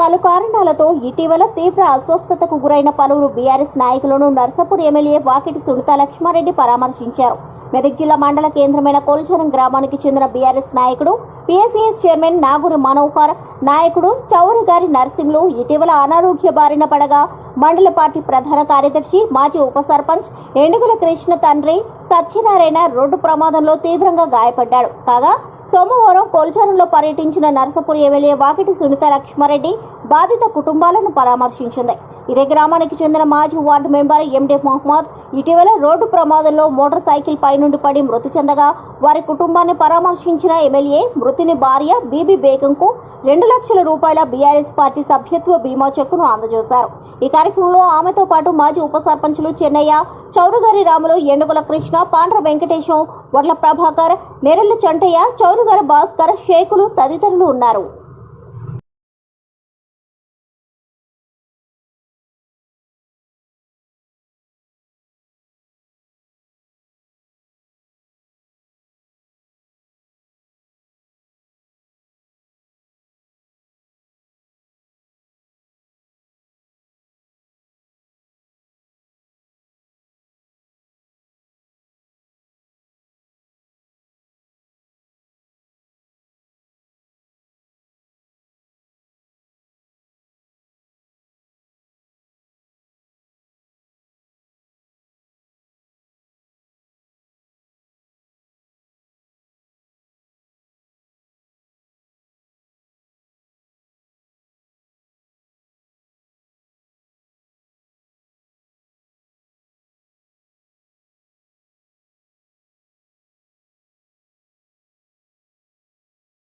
పలు కారణాలతో ఇటీవల తీవ్ర అస్వస్థతకు గురైన పలువురు బీఆర్ఎస్ నాయకులను నర్సాపూర్ ఎమ్మెల్యే వాకిటి సునీత లక్ష్మారెడ్డి పరామర్శించారు. మెదక్ జిల్లా మండల కేంద్రమైన కోల్చరం గ్రామానికి చెందిన బీఆర్ఎస్ నాయకుడు పిఎస్సిఎస్ చైర్మన్ నాగూరు మనోహర్ నాయకుడు చౌరగారి నర్సింహులు ఇటీవల అనారోగ్య బారిన పడగా మండల పార్టీ ప్రధాన కార్యదర్శి మాజీ ఉప సర్పంచ్ ఎండుగుల కృష్ణ తండ్రి సత్యనారాయణ రోడ్డు ప్రమాదంలో తీవ్రంగా గాయపడ్డాడు. కాగా సోమవారం కోల్చారంలో పర్యటించిన నర్సపూర్ ఎమ్మెల్యే వాకిటి సునీత లక్ష్మారెడ్డి బాధిత కుటుంబాలను పరామర్శించింది. ఇదే గ్రామానికి చెందిన మాజీ వార్డు మెంబర్ ఎండే మహమ్మద్ ఇటీవల రోడ్డు ప్రమాదంలో మోటార్ సైకిల్ పై నుండి పడి మృతి చెందగా వారి కుటుంబాన్ని పరామర్శించిన ఎమ్మెల్యే మృతిని భార్య బీబీ బేగంకు రెండు లక్షల రూపాయల బీఆర్ఎస్ పార్టీ సభ్యత్వ బీమా చెక్కును అందజేశారు. ఈ కార్యక్రమంలో ఆమెతో పాటు మాజీ ఉప సర్పంచులు చెన్నయ్య చౌరుగారి రాములు ఎండుగుల కృష్ణ పాండ్ర వెంకటేశం వడ్ల ప్రభాకర్ నెరెల్లి చంటయ్య చౌరుగారి భాస్కర్ షేకులు తదితరులు ఉన్నారు.